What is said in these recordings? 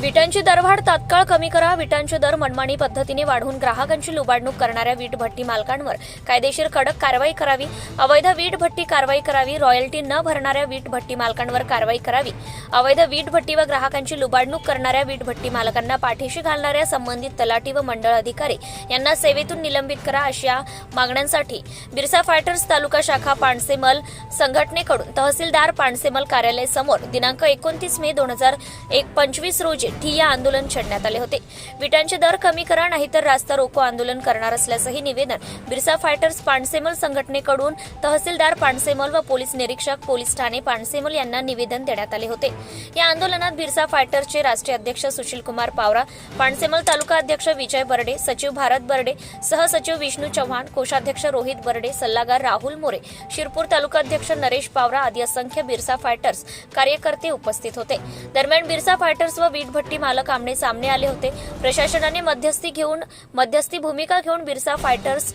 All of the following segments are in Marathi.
विटांची दरवाढ तात्काळ कमी करा. विटांचे दर मनमानी पद्धतीने वाढवून ग्राहकांची लुबाडणूक करणाऱ्या वीट भट्टी मालकांवर कायदेशीर कडक कारवाई करावी. अवैध वीट भट्टी कारवाई करावी. रॉयल्टी न भरणाऱ्या वीट भट्टी मालकांवर कारवाई करावी. अवैध वीट भट्टी व ग्राहकांची लुबाडणूक करणाऱ्या वीट भट्टी मालकांना पाठीशी घालणाऱ्या संबंधित तलाठी व मंडळ अधिकारी यांना सेवेतून निलंबित करा अशा मागण्यांसाठी बिरसा फायटर्स तालुका शाखा पाणसेमल संघटनेकडून तहसीलदार पाणसेमल कार्यालय समोर दिनांक एकोणतीस मे दोन हजार एक पंचवीस रोजी ठिय्या आंदोलन छेडण्यात आले होते. विटांचे दर कमी करा नाहीतर रास्ता रोको आंदोलन करणार असल्याचंही निवेदन बिरसा फायटर्स पाणसेमल संघटनेकडून तहसीलदार पाणसेमल व पोलीस निरीक्षक पोलीस ठाणे पाणसेमल यांना निवेदन देण्यात आले होते. या आंदोलनात बिरसा फायटर्सचे राष्ट्रीय अध्यक्ष सुशील कुमार पावरा पाणसेमल तालुका अध्यक्ष विजय बर्डे सचिव भारत बर्डे सहसचिव विष्णू चव्हाण कोषाध्यक्ष रोहित बर्डे सल्लागार राहुल मोरे शिरपूर तालुका अध्यक्ष नरेश पावरा आदी असंख्य बिरसा फायटर्स कार्यकर्ते उपस्थित होते. दरम्यान बिरसा फायटर्स व भट्टी मालक आमने सामने आले होते. प्रशासनाने मध्यस्थी घेऊन मध्यस्थी भूमिका घेऊन बिरसा फायटर्स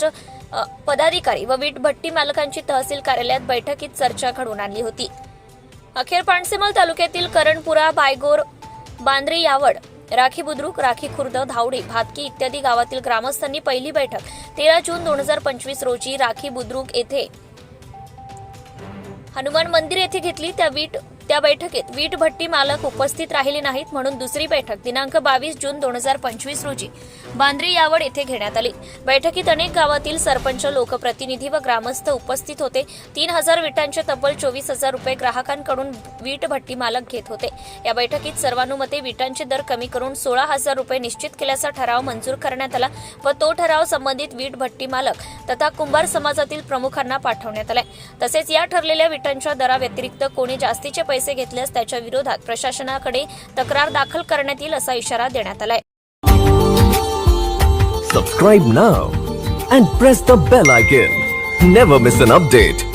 पदाधिकारी व वीटभट्टी मालकांची तहसील कार्यालयात बैठकीत चर्चा घडवून आणली होती. अखेर पाणसेमल तालुक्यातील करणपुरा बायगोर बांद्रे यावड राखी बुद्रुक राखी खुर्द धावडी भातकी इत्यादी गावातील ग्रामस्थांनी पहिली बैठक तेरा जून दोन हजार पंचवीस रोजी राखी बुद्रुक येथे हनुमान मंदिर येथे घेतली. त्या वीट त्या बैठकीत वीट भट्टी मालक उपस्थित राहिले नाहीत म्हणून दुसरी बैठक दिनांक बावीस जून दोन हजार पंचवीस रोजी बांद्री यावड येथे घेण्यात आली. बैठकीत अनेक गावातील सरपंच लोकप्रतिनिधी व ग्रामस्थ उपस्थित होते. तीन हजार विटांचे तब्बल चोवीस हजार रुपये ग्राहकांकडून वीट भट्टी मालक घेत होते. या बैठकीत सर्वानुमते विटांचे दर कमी करून सोळा हजार रुपये निश्चित केल्याचा ठराव मंजूर करण्यात आला व तो ठराव संबंधित वीट भट्टी मालक तथा कुंभार समाजातील प्रमुखांना पाठवण्यात आलाय. तसेच या ठरलेल्या विटांच्या दराव्यतिरिक्त कोणी जास्तीचे पैसे पैसे घेतल्यास त्याच्या विरोधात प्रशासनाकडे तक्रार दाखल करण्यात येईल असा इशारा देण्यात आलाय. Subscribe now and press the bell icon never miss an update